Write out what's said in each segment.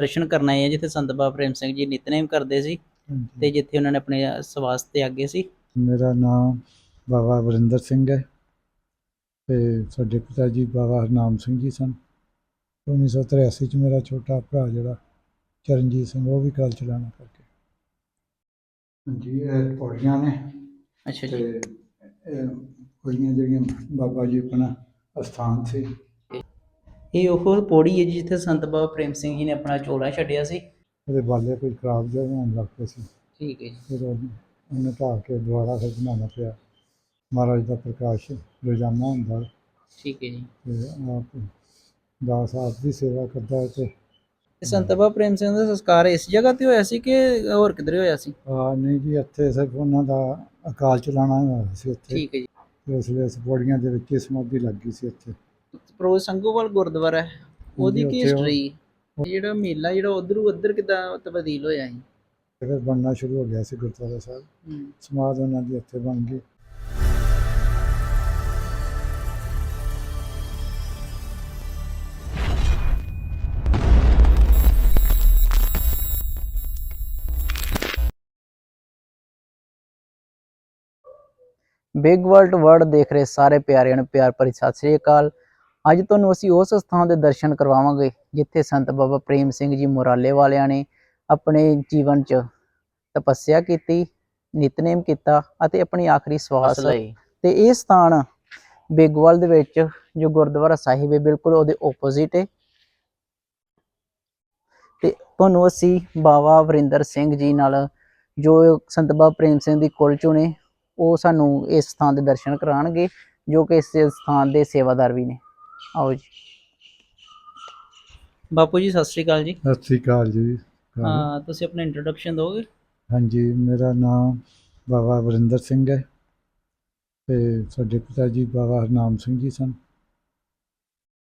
ਦਰਸ਼ਨ ਕਰਨ ਆਏ ਆ ਜਿੱਥੇ ਸੰਤ ਬਾਬਾ ਪ੍ਰੇਮ ਸਿੰਘ ਜੀ ਨਿਤਨੇਮ ਕਰਦੇ ਸੀ। ਤੇ ਜਿੱਥੇ ਉਹਨਾਂ ਨੇ ਆਪਣੇ ਸਵਾਸ ਤੇ ਆਗੇ ਸੀ। ਮੇਰਾ ਨਾਮ ਬਾਬਾ ਵਰਿੰਦਰ ਸਿੰਘ ਹੈ ਤੇ ਸਾਡੇ ਪਿਤਾ ਜੀ ਬਾਬਾ ਹਰਨਾਮ ਸਿੰਘ ਜੀ ਸਨ। 1983 ਚ ਮੇਰਾ ਛੋਟਾ ਭਰਾ ਜਿਹੜਾ ਚਰਨਜੀਤ ਸਿੰਘ ਉਹ ਵੀ ਕਾਲ ਚਲਾਣਾ ਕਰਕੇ। ਹਾਂਜੀ ਇਹ ਪੌੜੀਆਂ ਨੇ। ਅੱਛਾ ਜੀ। ਪੌੜੀਆਂ ਜਿਹੜੀਆਂ ਬਾਬਾ ਜੀ ਆਪਣਾ ਅਸਥਾਨ ਸੀ। ਇਹ ਉਹ ਪੌੜੀ ਹੈ ਜਿੱਥੇ ਸੰਤ ਬਾਬਾ ਪ੍ਰੇਮ ਸਿੰਘ ਜੀ ਨੇ ਆਪਣਾ ਚੋਲਾ ਛੱਡਿਆ ਸੀ। ਉਹਦੇ ਬਾਲੇ ਕੋਈ ਖਰਾਬ ਜਿਹਾ ਹੋਣ ਲੱਗ ਪਏ ਸੀ। ਠੀਕ ਹੈ ਜੀ। ਫਿਰ ਉਹ- ਉਹਨੇ ਢਾਹ ਕੇ ਦੁਬਾਰਾ ਫਿਰ ਬਣਾਉਣਾ ਪਿਆ। ਮਹਾਰਾਜ ਦਾ ਪ੍ਰਕਾਸ਼ ਰੋਜ਼ਾਨਾ ਹੁੰਦਾ। ਠੀਕ ਹੈ ਜੀ। ਤੇ ਆਪ ਦਾਸ ਆਪ ਦੀ ਸੇਵਾ ਕਰਦਾ ਹੈ ਤੇ ਸੰਤ ਬਾਬਾ ਪ੍ਰੇਮ ਸਿੰਘ ਦਾ ਸੰਸਕਾਰ ਇਸ ਜਗ੍ਹਾ ਤੇ ਹੋਇਆ ਸੀ ਕਿ ਹੋਰ ਕਿਧਰੇ ਹੋਇਆ ਸੀ? ਆ ਨਹੀਂ ਜੀ ਇੱਥੇ ਸਿਰਫ ਉਹਨਾਂ ਦਾ ਅਕਾਲ ਚਲਾਣਾ ਹੋਇਆ ਸੀ ਇੱਥੇ। ਠੀਕ ਹੈ ਜੀ। ਤੇ ਉਸ ਵੇਲੇ ਪੌੜੀਆਂ ਦੇ ਵਿੱਚ ਹੀ ਸਮਾਧੀ ਲੱਗੀ ਸੀ ਇੱਥੇ। ਪ੍ਰੋਜ ਸੰਗੋਵਾਲ ਗੁਰਦੁਆਰਾ ਹੈ। ਉਹਦੀ ਕੀ ਹਿਸਟਰੀ ਜਿਹੜਾ ਮੇਲਾ ਜਿਹੜਾ ਉਧਰੋਂ ਉਧਰ ਕਿਦਾਂ ਤਬਦੀਲ ਹੋਇਆ ਸੀ? ਤੇ ਫਿਰ ਬਣਨਾ ਸ਼ੁਰੂ ਹੋ ਗਿਆ ਸੀ ਗੁਰਦੁਆਰਾ ਸਾਹਿਬ। ਹੂੰ। ਸਮਾਧ ਉਹਨਾਂ ਦੀ ਇੱਥੇ ਬਣ ਗਈ। ਬਿਗ ਵਰਲਡ ਵਰਡ ਦੇਖ ਰਹੇ ਸਾਰੇ ਪਿਆਰਿਆਂ ਨੂੰ ਪਿਆਰ ਭਰੀ ਸਤਿ ਸ੍ਰੀ ਅਕਾਲ। ਅੱਜ ਤੁਹਾਨੂੰ ਅਸੀਂ ਉਸ ਸਥਾਨ ਦੇ ਦਰਸ਼ਨ ਕਰਵਾਵਾਂਗੇ ਜਿੱਥੇ ਸੰਤ ਬਾਬਾ ਪ੍ਰੇਮ ਸਿੰਘ ਜੀ ਮੁਰਾਲੇ ਵਾਲਿਆਂ ਨੇ ਆਪਣੇ ਜੀਵਨ 'ਚ ਤਪੱਸਿਆ ਕੀਤੀ ਨਿਤਨੇਮ ਕੀਤਾ ਅਤੇ ਆਪਣੀ ਆਖਰੀ ਸਵਾਸ ਲਈ। ਤੇ ਇਹ ਸਥਾਨ ਬਿਗਵਾਲ ਦੇ ਵਿੱਚ ਜੋ ਗੁਰਦੁਆਰਾ ਸਾਹਿਬ ਹੈ ਬਿਲਕੁਲ ਉਹਦੇ ਆਪੋਜ਼ਿਟ ਹੈ। ਤੇ ਤੁਹਾਨੂੰ ਅਸੀਂ ਬਾਬਾ ਵਰਿੰਦਰ ਸਿੰਘ ਜੀ ਨਾਲ ਜੋ ਸੰਤ ਬਾਬਾ ਪ੍ਰੇਮ ਸਿੰਘ ਦੀ ਕੁਲ ਚੁਣੇ ਉਹ ਸਾਨੂੰ ਇਸ ਸਥਾਨ ਦੇ ਦਰਸ਼ਨ ਕਰਾਉਣਗੇ ਜੋ ਕਿ ਇਸ ਸਥਾਨ ਦੇ ਸੇਵਾਦਾਰ ਵੀ ਨੇ। ਆਓ ਜੀ। ਬਾਪੂ ਜੀ ਸਤਿ ਸ਼੍ਰੀ ਅਕਾਲ ਜੀ। ਸਤਿ ਸ੍ਰੀ ਅਕਾਲ ਜੀ। ਹਾਂ ਤੁਸੀਂ ਆਪਣਾ ਇੰਟਰੋਡਕਸ਼ਨ ਦਿਓਗੇ? ਹਾਂਜੀ ਮੇਰਾ ਨਾਮ ਬਾਬਾ ਵਰਿੰਦਰ ਸਿੰਘ ਹੈ ਤੇ ਸਾਡੇ ਪਿਤਾ ਜੀ ਬਾਬਾ ਹਰਨਾਮ ਸਿੰਘ ਜੀ ਸਨ।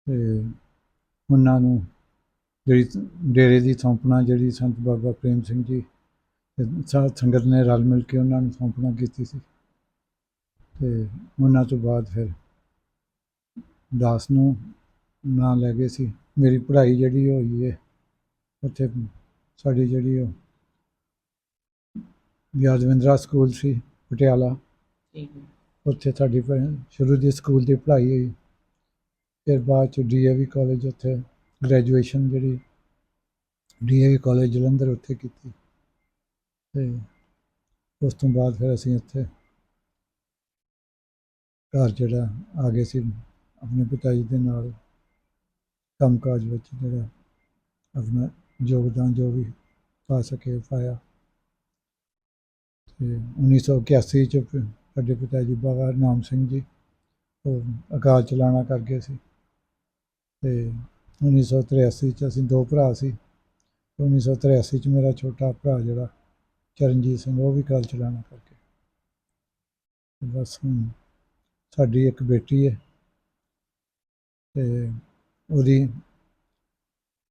ਤੇ ਉਹਨਾਂ ਨੂੰ ਜਿਹੜੀ ਡੇਰੇ ਦੀ ਸੌਂਪਣਾ ਜਿਹੜੀ ਸੰਤ ਬਾਬਾ ਪ੍ਰੇਮ ਸਿੰਘ ਜੀ ਤੇ ਸਾਧ ਸੰਗਤ ਨੇ ਰਲ ਮਿਲ ਕੇ ਉਹਨਾਂ ਨੂੰ ਸੌਂਪਣਾ ਕੀਤੀ ਸੀ। ਤੇ ਉਹਨਾਂ ਤੋਂ ਬਾਅਦ ਫਿਰ ਦਾਸ ਨੂੰ ਨਾਂ ਲੈ ਗਏ ਸੀ। ਮੇਰੀ ਪੜ੍ਹਾਈ ਜਿਹੜੀ ਹੋਈ ਹੈ ਉੱਥੇ ਸਾਡੀ ਜਿਹੜੀ ਉਹ ਯਾਦਵਿੰਦਰਾ ਸਕੂਲ ਸੀ ਪਟਿਆਲਾ। ਠੀਕ ਹੈ। ਉੱਥੇ ਸਾਡੀ ਪ- ਸ਼ੁਰੂ ਦੀ ਸਕੂਲ ਦੀ ਪੜ੍ਹਾਈ ਹੋਈ। ਫਿਰ ਬਾਅਦ ਚ ਡੀਏਵੀ ਕਾਲਜ ਉੱਥੇ ਗ੍ਰੈਜੂਏਸ਼ਨ ਜਿਹੜੀ ਡੀਏਵੀ ਕਾਲਜ ਜਲੰਧਰ ਉੱਥੇ ਕੀਤੀ। ਤੇ ਉਸ ਤੋਂ ਬਾਅਦ ਫਿਰ ਅਸੀਂ ਉੱਥੇ ਘਰ ਜਿਹੜਾ ਆ ਗਏ ਸੀ। ਆਪਣੇ ਪਿਤਾ ਜੀ ਦੇ ਨਾਲ ਕੰਮਕਾਜ ਵਿੱਚ ਜਿਹੜਾ ਆਪਣਾ ਯੋਗਦਾਨ ਜੋ ਵੀ ਪਾ ਸਕੇ, ਪਾਇਆ। ਤੇ 1981 ਚ ਸਾਡੇ ਪਿਤਾ ਜੀ ਬਾਬਾ ਨਾਮ ਸਿੰਘ ਜੀ, ਉਹ ਅਕਾਲ ਚਲਾਣਾ ਕਰ ਗਏ ਸੀ। ਤੇ 1983 ਚ ਅਸੀਂ ਦੋ ਭਰਾ ਸੀ। 1983 ਚ ਮੇਰਾ ਛੋਟਾ ਭਰਾ ਜਿਹੜਾ ਚਰਨਜੀਤ ਸਿੰਘ, ਉਹ ਵੀ ਅਕਾਲ ਚਲਾਣਾ ਕਰਕੇ ਬਸ ਹੁਣ ਸਾਡੀ ਇੱਕ ਬੇਟੀ ਹੈ। ਤੇ ਉਹਦੀ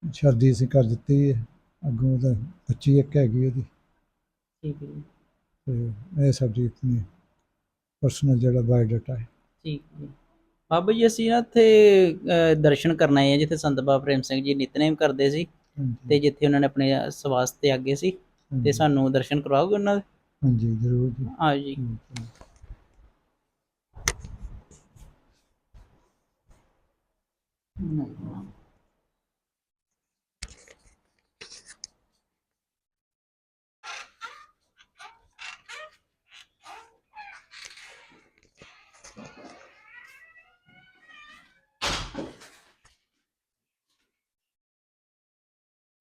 ਸ਼ਾਦੀ ਅਸੀਂ ਕਰ ਦਿੱਤੀ ਹੈ। ਅੱਗੋਂ ਉਹਦਾ ਬੱਚੀ ਇੱਕ ਹੈਗੀ ਉਹਦੀ। ਠੀਕ ਹੈ ਜੀ। ਤੇ ਇਹ ਸਾਡੀ ਆਪਣੀ ਪਰਸਨਲ ਜਿਹੜਾ ਬਾਇਓਡਾਟਾ ਹੈ। ਠੀਕ ਹੈ ਜੀ। ਬਾਬਾ ਜੀ ਅਸੀਂ ਨਾ ਇੱਥੇ ਅਹ, ਦਰਸ਼ਨ ਕਰਨ ਆਏ ਆ ਜਿੱਥੇ ਸੰਤ ਬਾਬਾ ਪ੍ਰੇਮ ਸਿੰਘ ਜੀ ਨਿਤਨੇਮ ਕਰਦੇ ਸੀ ਹਾਂਜੀ, ਤੇ ਜਿੱਥੇ ਉਹਨਾਂ ਨੇ ਆਪਣੇ ਸਵਾਸ ਤੇ ਆਗੇ ਸੀ ਤੇ ਹਾਂਜੀ, ਸਾਨੂੰ ਦਰਸ਼ਨ ਕਰਵਾਓਗੇ ਉਹਨਾਂ ਦੇ? ਹਾਂਜੀ ਜ਼ਰੂਰ ਜੀ। ਆਓ ਜੀ। ਹਾਂਜੀ।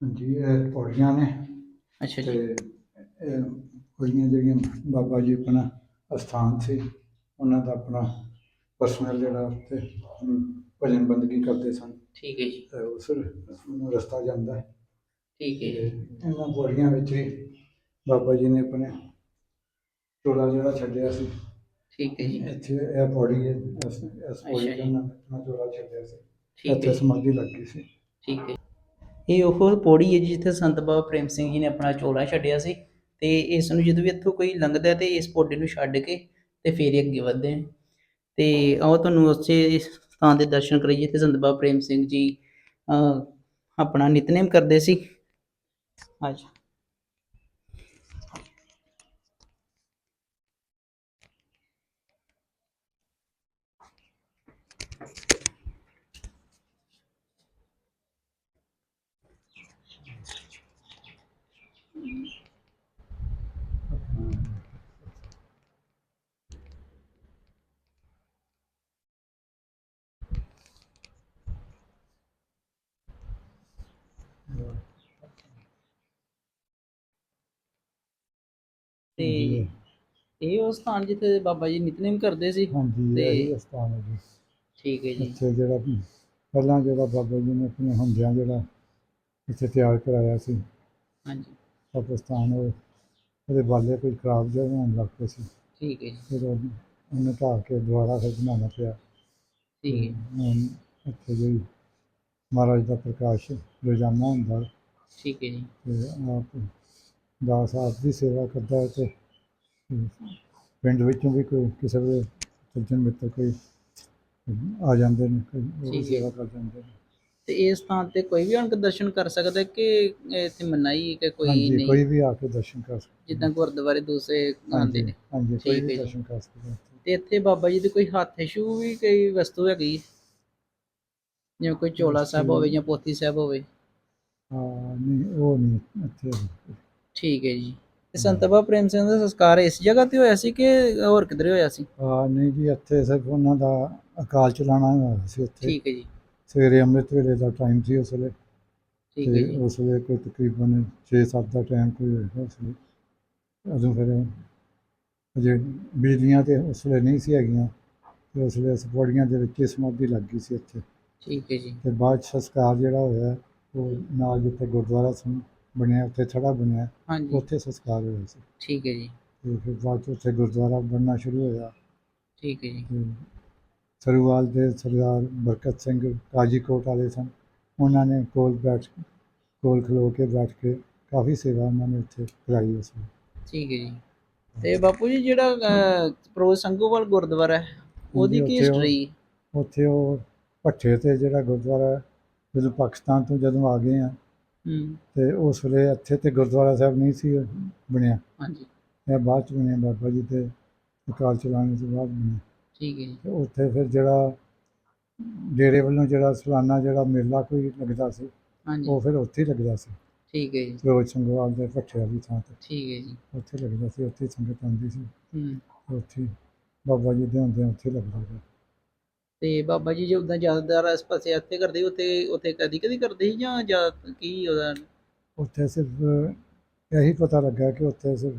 ਹਾਂਜੀ ਇਹ ਪੌੜੀਆਂ ਨੇ। ਅੱਛਾ ਜੀ। ਇਹ ਪੌੜੀਆਂ ਜਿਹੜੀਆਂ ਬਾਬਾ ਜੀ ਆਪਣਾ ਅਸਥਾਨ ਸੀ ਉਹਨਾਂ ਦਾ ਆਪਣਾ ਪਰਸਨਲ ਜਿਹੜਾ ਆਪਣੀ ਭਜਨ ਬੰਦਗੀ ਕਰਦੇ ਸਨ। ਠੀਕ ਹੈ ਜੀ। ਤੇ ਉਸ ਨੂੰ ਰਸਤਾ ਜਾਂਦਾ ਹੈ। ਠੀਕ ਹੈ ਤੇ ਜੀ। ਇਹਨਾਂ ਪੌੜੀਆਂ ਵਿੱਚ ਹੀ ਬਾਬਾ ਜੀ ਨੇ ਆਪਣੇ ਚੋਲਾ ਜਿਹੜਾ ਛੱਡਿਆ ਸੀ। ਠੀਕ ਹੈ ਜੀ। ਇੱਥੇ ਇਹ ਪੌੜੀ ਹੈ ਇਸ ਇਸ ਪੌੜੀ ਅੱਛਾ ਤੇ ਜੀ। ਉਹਨਾਂ ਨੇ ਆਪਣਾ ਚੋਲਾ ਛੱਡਿਆ ਸੀ। ਠੀਕ ਹੈ ਇੱਥੇ ਜੀ, ਸਮਾਧੀ ਲੱਗੀ ਸੀ। ਠੀਕ ਹੈ। ਇਹ ਉਹ ਪੌੜੀ ਹੈ ਜਿੱਥੇ ਸੰਤ ਬਾਬਾ ਪ੍ਰੇਮ ਸਿੰਘ ਜੀ ਨੇ ਆਪਣਾ ਚੋਲਾ ਛੱਡਿਆ ਸੀ ਤੇ ਇਸ ਨੂੰ ਜਦੋਂ ਵੀ ਇੱਥੋਂ ਕੋਈ ਲੰਘਦਾ ਹੈ ਤੇ ਇਸ ਪੌੜੀ ਨੂੰ ਛੱਡ ਕੇ ਤੇ ਫੇਰ ਹੀ ਅੱਗੇ ਵਧਦੇ ਨੇ ਤੇ ਆਓ ਤੁਹਾਨੂੰ ਉਸੇ ਥਾਂ ਦੇ ਦਰਸ਼ਨ ਕਰਾਈਏ ਤੇ ਸੰਤ ਬਾਬਾ ਪ੍ਰੇਮ ਸਿੰਘ ਜੀ ਆਪਣਾ ਨਿਤਨੇਮ ਕਰਦੇ ਸੀ। ਅੱਛਾ ਤੇ ਇਹ ਉਹ ਸਥਾਨ ਜਿੱਥੇ ਬਾਬਾ ਜੀ ਨਿਤਨੇਮ ਕਰਦੇ ਸੀ। ਹਾਂਜੀ ਤੇ- ਇਹ ਸਥਾਨ ਹੈ ਜੀ। ਠੀਕ ਹੈ ਜੀ। ਇੱਥੇ ਜਿਹੜਾ ਪਹਿਲਾਂ ਜਿਹੜਾ ਬਾਬਾ ਜੀ ਨੇ ਆਪਣੇ ਹੁੰਦਿਆਂ ਜਿਹੜਾ ਇੱਥੇ ਤਿਆਰ ਕਰਾਇਆ ਸੀ। ਹਾਂਜੀ। ਪਾਕਿਸਤਾਨ ਉਹ ਉਹਦੇ ਬਾਲੇ ਕੋਈ ਖਰਾਬ ਜਿਹਾ ਹੋਣ ਲੱਗ ਪਏ ਸੀ। ਠੀਕ ਹੈ ਜੀ। ਫਿਰ ਉਹ- ਉਹਨੇ ਢਾਹ ਕੇ ਦੁਬਾਰਾ ਫਿਰ ਬਣਾਉਣਾ ਪਿਆ। ਠੀਕ ਹੈ। ਹੁਣ ਇੱਥੇ ਜਿਹੜੀ ਮਹਾਰਾਜ ਦਾ ਪ੍ਰਕਾਸ਼ ਰੋਜ਼ਾਨਾ ਹੁੰਦਾ। ਠੀਕ ਹੈ ਜੀ। ਤੇ ਆਪ ਦਾਸ ਆਪ ਦੀ ਸੇਵਾ ਕਰਦਾ ਹੈ ਤੇ ਪਿੰਡ ਵਿੱਚੋਂ ਵੀ ਕੋਈ ਕਿਸੇ ਵੇਲੇ ਸੱਜਣ ਮਿੱਤਰ ਕੋਈ ਆ ਜਾਂਦੇ ਨੇ ਕੋਈ ਉਹ ਵੀ ਠੀਕ ਹੈ। ਸੇਵਾ ਕਰ ਜਾਂਦੇ ਨੇ ਤੇ ਇਸ ਸਥਾਨ ਤੇ ਕੋਈ ਵੀ ਆਣ ਕੇ ਦਰਸ਼ਨ ਕਰ ਸਕਦਾ ਹੈ ਕਿ ਇੱਥੇ ਮਨਾਈ ਕਿ ਕੋਈ ਹਾਂਜੀ ਨਹੀਂ ਕੋਈ ਵੀ ਆ ਕੇ ਦਰਸ਼ਨ ਕਰ ਸਕਦਾ ਜਿੱਦਾਂ ਗੁਰਦੁਆਰੇ ਦੂਸਰੇ ਆਉਂਦੇ ਨੇ ਹਾਂਜੀ ਕੋਈ ਠੀਕ ਹੈ ਵੀ ਜੀ। ਦਰਸ਼ਨ ਕਰ ਸਕਦਾ। ਤੇ ਇੱਥੇ ਬਾਬਾ ਜੀ ਦੀ ਕੋਈ ਹੱਥ ਛੂ ਵੀ ਕੋਈ ਵਸਤੂ ਹੈਗੀ ਹੈ? ਜਿਵੇਂ ਕੋਈ ਚੋਲਾ ਸਾਹਿਬ ਹੋਵੇ ਜਾਂ ਪੋਥੀ ਸਾਹਿਬ ਹੋਵੇ ਹਾਂ ਨਹੀਂ ਉਹ ਨਹੀਂ ਇੱਥੇ ਠੀਕ ਹੈ ਜੀ। ਤੇ ਸੰਤ ਬਾਬਾ ਪ੍ਰੇਮ ਸਿੰਘ ਦਾ ਸੰਸਕਾਰ ਇਸ ਜਗ੍ਹਾ ਤੇ ਹੋਇਆ ਸੀ ਕਿ ਹੋਰ ਕਿਧਰੇ ਹੋਇਆ ਸੀ? ਹਾਂ ਨਹੀਂ ਜੀ ਇੱਥੇ ਸਿਰਫ ਉਹਨਾਂ ਦਾ ਅਕਾਲ ਚਲਾਣਾ ਹੋਇਆ ਸੀ ਇੱਥੇ। ਠੀਕ ਹੈ ਜੀ। ਸਵੇਰੇ ਅੰਮ੍ਰਿਤ ਵੇਲੇ ਦਾ ਟਾਈਮ ਸੀ ਉਸ ਵੇਲੇ। ਠੀਕ ਹੈ ਤੇ ਜੀ। ਉਸ ਵੇਲੇ ਕੋਈ ਤਕਰੀਬਨ 6-7 ਦਾ ਟਾਈਮ ਕੋਈ ਉਸ ਵੇਲੇ। ਉਦੋਂ ਫਿਰ ਅਜੇ ਬਿਜਲੀਆਂ ਤੇ ਉਸ ਵੇਲੇ ਨਹੀਂ ਸੀ ਹੈਗੀਆਂ। ਤੇ ਉਸ ਵੇਲੇ ਸਪੋੜੀਆਂ ਦੇ ਵਿੱਚ ਹੀ ਸਮਾਧੀ ਲੱਗ ਗਈ ਸੀ ਇੱਥੇ। ਠੀਕ ਹੈ ਜੀ। ਤੇ ਬਾਅਦ ਸੰਸਕਾਰ ਜਿਹੜਾ ਹੋਇਆ ਉਹ ਨਾਲ ਜਿੱਥੇ ਗੁਰਦੁਆਰਾ ਸੰ ਬਣਿਆ ਉੱਥੇ ਥੜਾ ਬਣਿਆ। ਹਾਂਜੀ। ਉੱਥੇ ਸੰਸਕਾਰ ਹੋਇਆ ਸੀ। ਠੀਕ ਹੈ ਜੀ। ਤੇ ਫਿਰ ਬਾਅਦ 'ਚ ਉੱਥੇ ਗੁਰਦੁਆਰਾ ਬਣਨਾ ਸ਼ੁਰੂ ਹੋਇਆ। ਠੀਕ ਹੈ ਜੀ। ਤੇ ਸਰੂਵਾਲ ਦੇ ਸਰਦਾਰ ਬਰਕਤ ਸਿੰਘ ਕਾਜੀਕੋਟ ਵਾਲੇ ਸਨ। ਉਹਨਾਂ ਨੇ ਕੋਲ ਬੈਠ ਕੋਲ ਖਲੋ ਕੇ ਬੈਠ ਕੇ ਕਾਫੀ ਸੇਵਾ ਉਹਨਾਂ ਨੇ ਉੱਥੇ ਕਰਾਈ ਉਸ ਠੀਕ ਹੈ ਜੀ। ਤੇ ਬਾਪੂ ਜੀ ਜਿਹੜਾ ਫਿਰੋਜ਼ ਸੰਗੋਵਾਲ ਗੁਰਦੁਆਰਾ ਹੈ ਉਹਦੀ ਕੀ ਹਿਸਟਰੀ ਉੱਥੇ ਉਹ ਭੱਠੇ ਤੇ ਜਿਹੜਾ ਗੁਰਦੁਆਰਾ ਜਦੋਂ ਪਾਕਿਸਤਾਨ ਤੋਂ ਜਦੋਂ ਆ ਗਏ ਆ ਹੂੰ। ਤੇ ਉਸ ਵੇਲੇ ਇੱਥੇ ਤੇ ਗੁਰਦੁਆਰਾ ਸਾਹਿਬ ਨਹੀਂ ਸੀ ਬਣਿਆ। ਹਾਂਜੀ। ਇਹ ਬਾਅਦ ਚ ਬਣਿਆ ਬਾਬਾ ਜੀ ਤੇ ਅਕਾਲ ਚਲਾਣੇ ਤੋਂ ਬਾਅਦ ਬਣਿਆ। ਠੀਕ ਹੈ ਜੀ। ਤੇ ਉੱਥੇ ਫਿਰ ਜਿਹੜਾ ਡੇਰੇ ਵੱਲੋਂ ਜਿਹੜਾ ਸਾਲਾਨਾ ਜਿਹੜਾ ਮੇਲਾ ਕੋਈ ਲੱਗਦਾ ਸੀ ਹਾਂਜੀ। ਉਹ ਫਿਰ ਉੱਥੇ ਹੀ ਲੱਗਦਾ ਸੀ। ਠੀਕ ਹੈ ਜੀ। ਰੋਜ਼ ਸੰਗਵਾਲ ਦੇ ਭੱਠੇ ਵਾਲੀ ਥਾਂ ਤੇ। ਠੀਕ ਹੈ ਜੀ। ਉੱਥੇ ਲੱਗਦਾ ਸੀ ਉੱਥੇ ਸੰਗਤ ਆਉਂਦੀ ਸੀ। ਹੂੰ। ਉੱਥੇ ਬਾਬਾ ਜੀ ਦੇ ਹੁੰਦੇ ਉੱਥੇ ਲੱਗਦਾ ਸੀ। ਤੇ ਬਾਬਾ ਜੀ ਜੇ ਉਦਾਂ ਜ਼ਿਆਦਾਤਰ ਇਸ ਪਾਸੇ ਇੱਥੇ ਕਰਦੇ ਉੱਥੇ ਉੱਥੇ ਕਦੀ ਕਦੀ ਕਰਦੇ ਸੀ ਜਾਂ ਜਾਂ ਕੀ ਉਹਦਾ? ਉੱਥੇ ਸਿਰਫ ਇਹੀ ਪਤਾ ਲੱਗਾ ਕਿ ਉੱਥੇ ਸਿਰਫ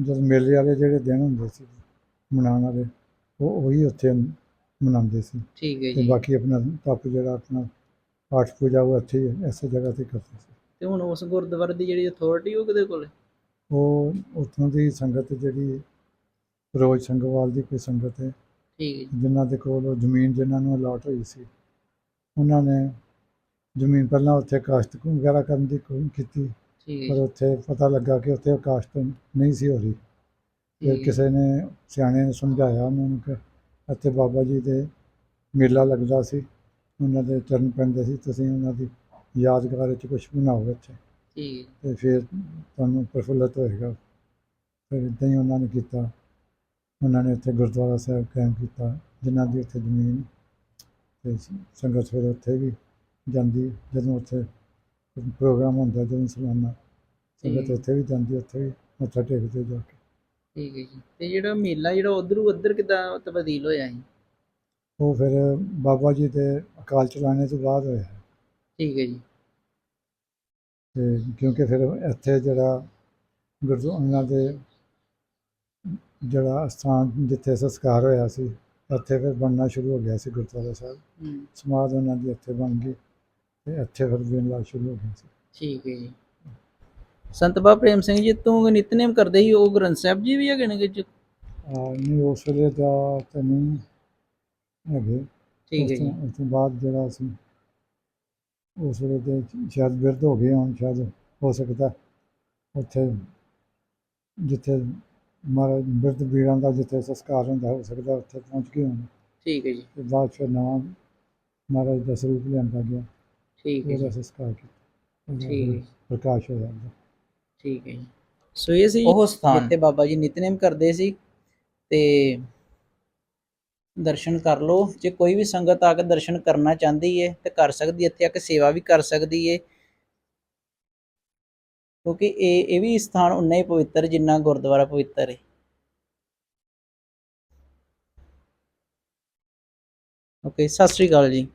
ਜਦ ਮੇਲੇ ਵਾਲੇ ਜਿਹੜੇ ਦਿਨ ਹੁੰਦੇ ਸੀ ਮਨਾਉਣ ਵਾਲੇ ਉਹ ਉਹੀ ਉੱਥੇ ਮਨਾਉਂਦੇ ਸੀ। ਠੀਕ ਹੈ ਜੀ। ਬਾਕੀ ਆਪਣਾ ਤਪ ਜਿਹੜਾ ਆਪਣਾ ਪਾਠ ਪੂਜਾ ਉਹ ਇੱਥੇ ਇਸੇ ਜਗ੍ਹਾ ਤੇ ਕਰਦੇ ਸੀ। ਤੇ ਹੁਣ ਉਸ ਗੁਰਦੁਆਰੇ ਦੀ ਜਿਹੜੀ ਅਥਾਰਟੀ ਉਹ ਕਿਹਦੇ ਕੋਲ? ਹੈ ਉਹ ਉੱਥੋਂ ਦੀ ਸੰਗਤ ਜਿਹੜੀ ਰੋਜ਼ ਸੰਗਵਾਲ ਦੀ ਕੋਈ ਸੰਗਤ ਹੈ ਠੀਕ ਜਿਨ੍ਹਾਂ ਦੇ ਕੋਲ ਉਹ ਜ਼ਮੀਨ ਜਿਨ੍ਹਾਂ ਨੂੰ ਅਲਾਟ ਹੋਈ ਸੀ ਉਹਨਾਂ ਨੇ ਜ਼ਮੀਨ ਪਹਿਲਾਂ ਉੱਥੇ ਕਾਸ਼ਤ ਵਗੈਰਾ ਕਰਨ ਦੀ ਕੋਈ ਕੀਤੀ ਪਰ ਉੱਥੇ ਪਤਾ ਲੱਗਾ ਕਿ ਉੱਥੇ ਕਾਸ਼ਤ ਨਹੀਂ ਸੀ ਹੋ ਰਹੀ। ਫਿਰ। ਕਿਸੇ ਨੇ ਸਿਆਣੇ ਨੇ ਸਮਝਾਇਆ ਉਹਨਾਂ ਨੂੰ ਕਿ ਇੱਥੇ ਬਾਬਾ ਜੀ ਦੇ ਮੇਲਾ ਲੱਗਦਾ ਸੀ ਉਹਨਾਂ ਦੇ ਚਰਨ ਪੈਂਦੇ ਸੀ ਤੁਸੀਂ ਉਹਨਾਂ ਦੀ ਯਾਦਗਾਰ ਵਿੱਚ ਕੁਝ ਬਣਾਓ ਇੱਥੇ। ਠੀਕ ਤੇ ਫਿਰ ਤੁਹਾਨੂੰ ਪ੍ਰਫੁੱਲਤ ਹੋਏਗਾ। ਫਿਰ ਇੱਦਾਂ ਹੀ ਉਹਨਾਂ ਨੇ ਕੀਤਾ। ਉਹਨਾਂ ਨੇ ਉੱਥੇ ਗੁਰਦੁਆਰਾ ਸਾਹਿਬ ਕਾਇਮ ਕੀਤਾ ਜਿਨ੍ਹਾਂ ਦੀ ਉੱਥੇ ਜ਼ਮੀਨ ਤੇ ਸੰਗਤ ਫਿਰ ਉੱਥੇ ਵੀ ਜਾਂਦੀ ਜਦੋਂ ਉੱਥੇ ਪ੍ਰੋਗਰਾਮ ਹੁੰਦਾ ਜਦੋਂ ਸਾਲਾਨਾ ਸੰਗਤ। ਉੱਥੇ ਵੀ ਜਾਂਦੀ ਉੱਥੇ ਵੀ ਮੱਥਾ ਟੇਕਦੇ ਜਾ ਕੇ। ਠੀਕ ਹੈ ਜੀ। ਤੇ ਜਿਹੜਾ ਮੇਲਾ ਜਿਹੜਾ ਉਧਰੋਂ ਉਧਰ ਕਿਦਾਂ ਤਬਦੀਲ ਹੋਇਆ ਸੀ ਉਹ ਫਿਰ ਬਾਬਾ ਜੀ ਦੇ ਅਕਾਲ ਚਲਾਣੇ ਤੋਂ ਬਾਅਦ ਹੋਇਆ। ਠੀਕ ਹੈ ਜੀ। ਤੇ ਕਿਉਂਕਿ ਫਿਰ ਇੱਥੇ ਜਿਹੜਾ ਗੁਰਦੁਆਰਾ ਦੇ ਜਿਹੜਾ ਸਥਾਨ ਜਿੱਥੇ ਸੰਸਕਾਰ ਹੋਇਆ ਸੀ ਇੱਥੇ ਫਿਰ ਬਣਨਾ ਸ਼ੁਰੂ ਹੋ ਗਿਆ ਸੀ ਗੁਰਦੁਆਰਾ ਸਾਹਿਬ। ਸਮਾਧ ਉਹਨਾਂ ਦੀ ਇੱਥੇ ਬਣ ਗਈ ਤੇ ਇੱਥੇ ਫਿਰ ਮੇਲਾ ਸ਼ੁਰੂ ਹੋ ਗਿਆ ਸੀ। ਠੀਕ ਹੈ ਜੀ। ਸੰਤ ਬਾਬਾ ਪ੍ਰੇਮ ਸਿੰਘ ਜੀ ਤੋਂ ਨਿਤਨੇਮ ਕਰਦੇ ਸੀ ਉਹ ਗ੍ਰੰਥ ਸਾਹਿਬ ਜੀ ਵੀ ਹੈਗੇ ਨੇ ਕਿ ਆ ਨਹੀਂ ਉਸ ਵੇਲੇ ਦਾ ਤਾਂ ਨਹੀਂ ਹੈਗੇ। ਠੀਕ ਹੈ ਜੀ। ਉਸ ਤੋਂ ਬਾਅਦ ਜਿਹੜਾ ਸੀ ਉਸ ਵੇਲੇ ਦੇ ਸ਼ਾਇਦ ਬਿਰਧ ਹੋ ਗਏ ਹੁਣ ਸ਼ਾਇਦ ਹੋ ਸਕਦਾ। ਉੱਥੇ ਜਿੱਥੇ ਮਹਾਰਾਜ ਬਿਰਧ ਵੀਰਾਂ ਦਾ ਜਿੱਥੇ ਸੰਸਕਾਰ ਹੁੰਦਾ ਹੋ ਸਕਦਾ ਉੱਥੇ ਪਹੁੰਚ ਕੇ ਹੁਣ। ਠੀਕ ਹੈ ਜੀ। ਬਾਅਦ ਫਿਰ ਨਵਾਂ ਮਹਾਰਾਜ ਦਾ ਸਰੂਪ ਲਿਆਂਦਾ ਗਿਆ। ਠੀਕ ਹੈ ਜੀ। ਸੰਸਕਾਰ ਠੀਕ ਹੈ। ਪ੍ਰਕਾਸ਼ ਹੋਇਆ ਉਹਦਾ। ਠੀਕ ਹੈ ਜੀ। ਸੋ ਇਹ ਸੀ ਉਹ ਸਥਾਨ। ਜਿੱਥੇ ਬਾਬਾ ਜੀ ਨਿਤਨੇਮ ਕਰਦੇ ਸੀ। ਤੇ ਦਰਸ਼ਨ ਕਰ ਲਓ। ਜੇ ਕੋਈ ਵੀ ਸੰਗਤ ਆ ਕੇ ਦਰਸ਼ਨ ਕਰਨਾ ਚਾਹੁੰਦੀ ਏ ਤੇ ਕਰ ਸਕਦੀ ਇੱਥੇ ਆ ਕੇ ਸੇਵਾ ਵੀ ਕਰ ਸਕਦੀ ਏ। ਕਿਉਂਕਿ ਇਹ ਇਹ ਵੀ ਸਥਾਨ ਉਨਾ ਹੀ ਪਵਿੱਤਰ ਜਿੰਨਾ ਗੁਰਦੁਆਰਾ ਪਵਿੱਤਰ ਹੈ ਓਕੇ ਸਤਿ ਸ੍ਰੀ ਅਕਾਲ ਜੀ।